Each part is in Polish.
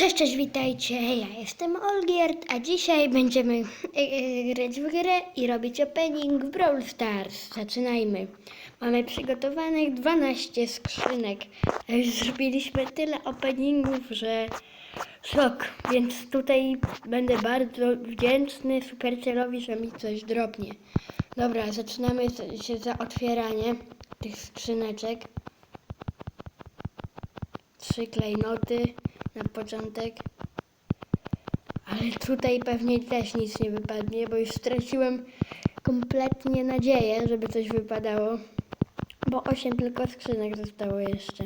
Cześć, cześć, witajcie. Ja jestem Olgierd, a dzisiaj będziemy e, e, grać w grę i robić opening w Brawl Stars. Zaczynajmy. Mamy przygotowanych 12 skrzynek. Już zrobiliśmy tyle openingów, że szok. Więc tutaj będę bardzo wdzięczny Supercellowi, że mi coś dropnie. Dobra, zaczynamy się za otwieranie tych skrzyneczek. Trzy klejnoty na początek. Ale tutaj pewnie też nic nie wypadnie, bo już straciłem kompletnie nadzieję, żeby coś wypadało. Bo 8 tylko skrzynek zostało jeszcze.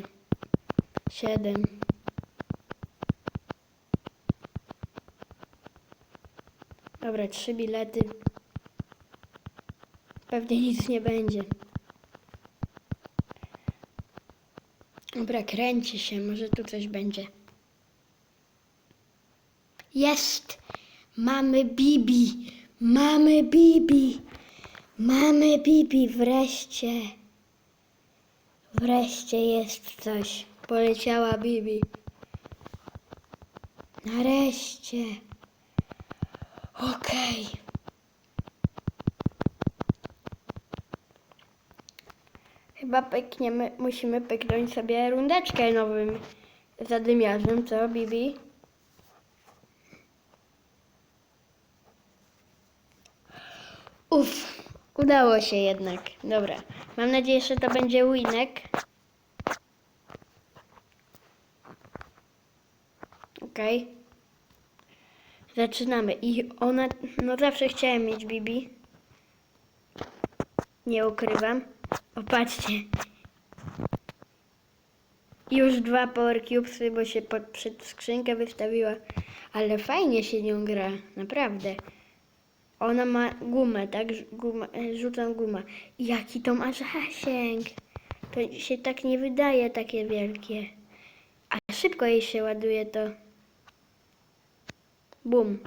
7. Dobra, trzy bilety. Pewnie nic nie będzie. Dobra, kręci się, może tu coś będzie. Jest! Mamy Bibi! Mamy Bibi! Mamy Bibi, wreszcie! Wreszcie jest coś. Poleciała Bibi. Nareszcie. Okej. Chyba pykniemy, musimy pyknąć sobie rundeczkę nowym zadymiarzem, co Bibi? Uff, udało się jednak. Dobra, mam nadzieję, że to będzie winek. Okej. Zaczynamy. I ona, no zawsze chciałem mieć Bibi. Nie ukrywam. Opatrzcie. Już dwa Power Cubesy, bo się pod, przed skrzynkę wystawiła. Ale fajnie się nią gra, naprawdę. Ona ma gumę, tak? Guma, e, rzucam gumę. Jaki to ma zasięg? To się tak nie wydaje takie wielkie. A szybko jej się ładuje to. Bum.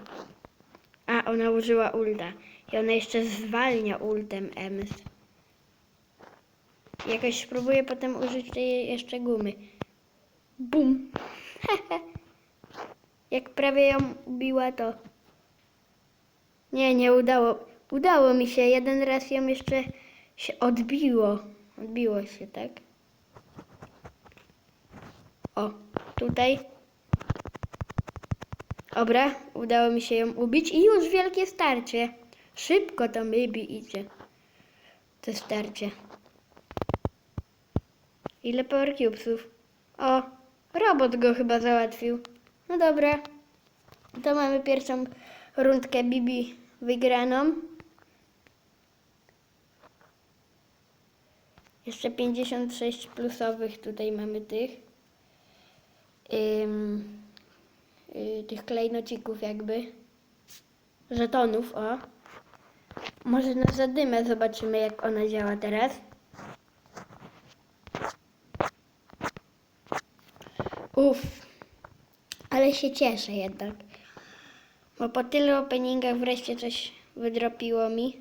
A, ona użyła ulta. I ona jeszcze zwalnia ultem Ems. Jakoś spróbuję potem użyć tej jeszcze gumy. Bum. Jak prawie ją ubiła, to... Nie, nie udało. Udało mi się. Jeden raz ją jeszcze się odbiło. Odbiło się, tak? O, tutaj. Dobra, udało mi się ją ubić i już wielkie starcie. Szybko to Bibi idzie. To starcie. Ile Power Cubesów? O, robot go chyba załatwił. No dobra. To mamy pierwszą rundkę Bibi wygraną. Jeszcze 56 plusowych tutaj mamy tych. Ym, y, tych klejnocików jakby. Żetonów, o. Może na zadymę zobaczymy jak ona działa teraz. Uff, ale się cieszę jednak. Bo po tylu openingach wreszcie coś wydropiło mi.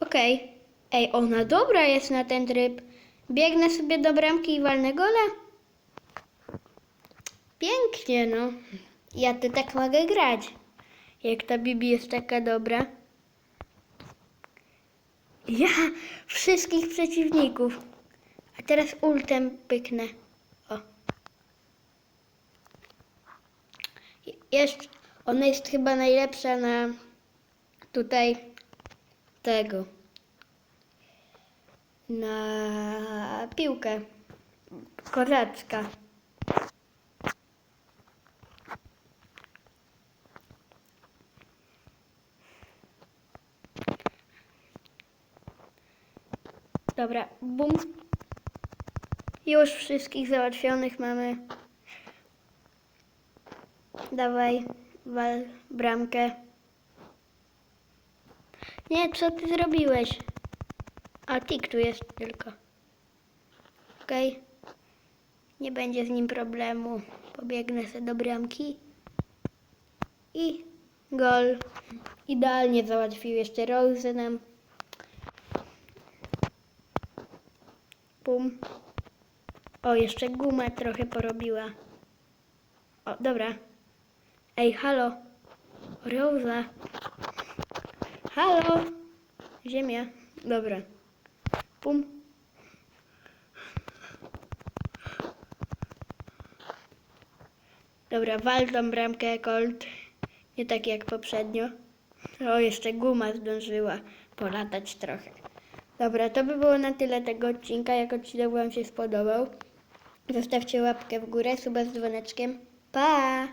Okej. Ej, ona dobra jest na ten tryb. Biegnę sobie do bramki i walnę gola. Pięknie, no. Ja to tak mogę grać. Jak ta Bibi jest taka dobra. Ja wszystkich przeciwników. A teraz ultem pyknę. O. Jest, ona jest chyba najlepsza na tutaj tego. Na piłkę. Kozacka. Dobra, bum. Już wszystkich załatwionych mamy. Dawaj, wal bramkę. Nie, co ty zrobiłeś? A tik tu jest tylko. Okej. Nie będzie z nim problemu. Pobiegnę sobie do bramki. I gol. Idealnie załatwił jeszcze Rose nam. Bum. O, jeszcze guma trochę porobiła. O, dobra. Ej, halo. Rosa. Halo. Ziemia. Dobra. Pum. Dobra, wal bramkę, Colt. Nie tak jak poprzednio. O, jeszcze guma zdążyła polatać trochę. Dobra, to by było na tyle tego odcinka. Jak odcinek Wam się spodobał, zostawcie łapkę w górę, suba z dzwoneczkiem. Pa!